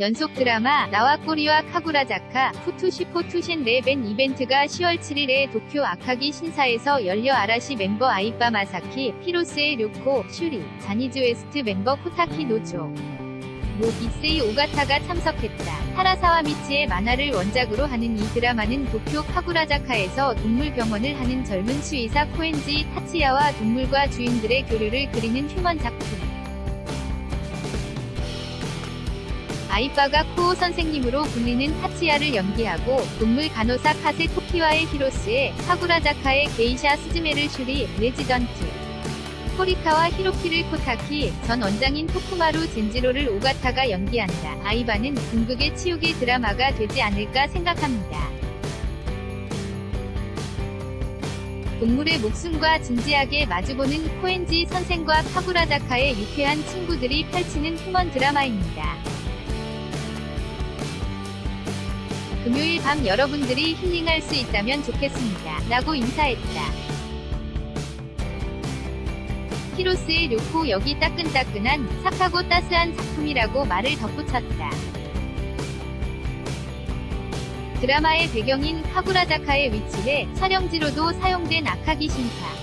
연속 드라마 나와 꼬리와 카구라자카 푸투시 포 투신 레벤 이벤트가 10월 7일에 도쿄 아카기 신사에서 열려 아라시 멤버 아이빠 마사키, 히로스의 류코, 슈리, 자니즈 웨스트 멤버 코타키 노조, 모 이세이 오가타가 참석했다. 타라사와 미치의 만화를 원작으로 하는 이 드라마는 도쿄 카구라자카에서 동물병원을 하는 젊은 수의사 코엔지 타치야와 동물과 주인들의 교류를 그리는 휴먼 작품. 아이빠가 코오 선생님으로 불리는 타치야를 연기하고 동물 간호사 카세 토키와의 히로스에 카구라자카의 게이샤 스즈메를 슈리 레지던트 코리카와 히로키를 코타키 전 원장인 토쿠마루 젠지로를 오가타가 연기한다. 아이바는 궁극의 치우기 드라마가 되지 않을까 생각합니다. 동물의 목숨과 진지하게 마주보는 코엔지 선생과 카구라자카의 유쾌한 친구들이 펼치는 휴먼 드라마입니다. 금요일 밤 여러분들이 힐링할 수 있다면 좋겠습니다. 라고 인사했다. 히로스의 료코 여기 따끈따끈한 착하고 따스한 작품이라고 말을 덧붙였다. 드라마의 배경인 카구라자카에 위치해 촬영지로도 사용된 아카기 신사.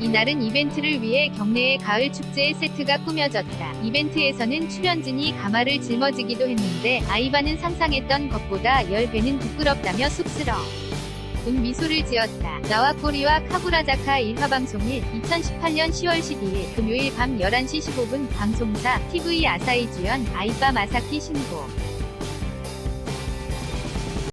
이날은 이벤트를 위해 경내의 가을 축제의 세트가 꾸며졌다. 이벤트에서는 출연진이 가마를 짊어지기도 했는데 아이바는 상상했던 것보다 10배는 부끄럽다며 쑥스러. 운 미소를 지었다. 나와 꼬리와 카구라자카 1화 방송일 2018년 10월 12일 금요일 밤 11시 15분 방송사 TV 아사히 주연 아이바 마사키 신고